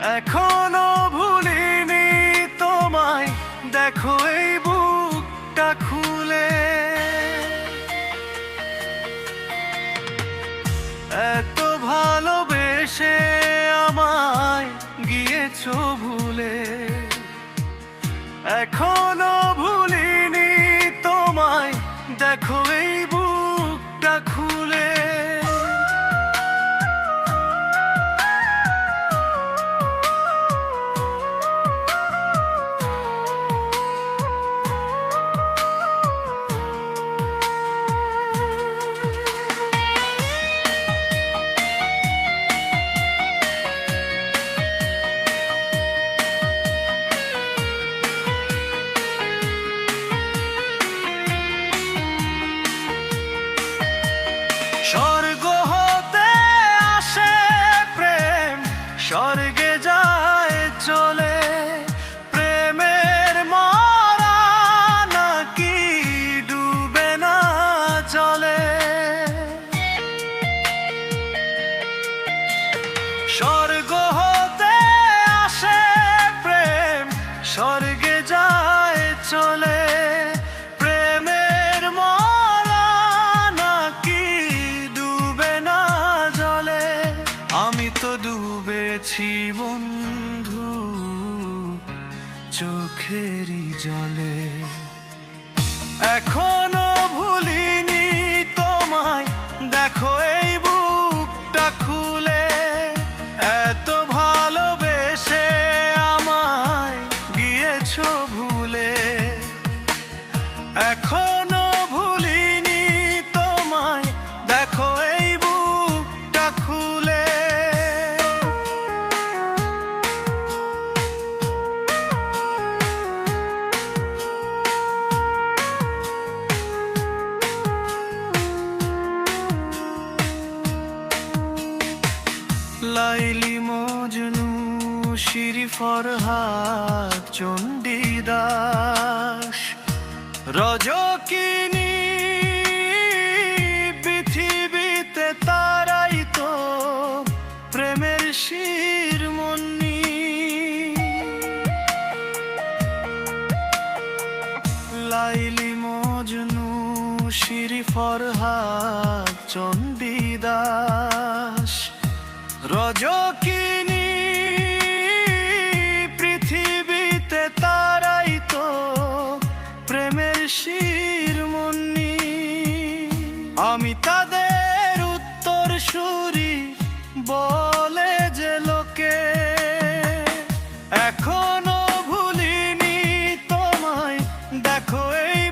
এখনও ভুলিনি তোমায়। দেখো এই বুকটা খুলে। এত ভালোবেসে আমায় গিয়েছো ভুলে। এখনও স্বর্গে যায় চলে, প্রেমের মরা নাকি ডুবে না জলে? আমি তো ডুবেছি বন্ধু, চোখেরই জলে। শিরি ফরহাদ, চণ্ডীদাস। রজকিনী, পৃথিবীতে তারাই তো প্রেমের শির শিরমণি লাইলি মজনু, শিরি ফরহাদ চণ্ডীদাস পীর মুন্নি। আমি তাদের উত্তর সুরি বলে যে লোকে। এখনও ভুলিনি তোমায়। দেখো এই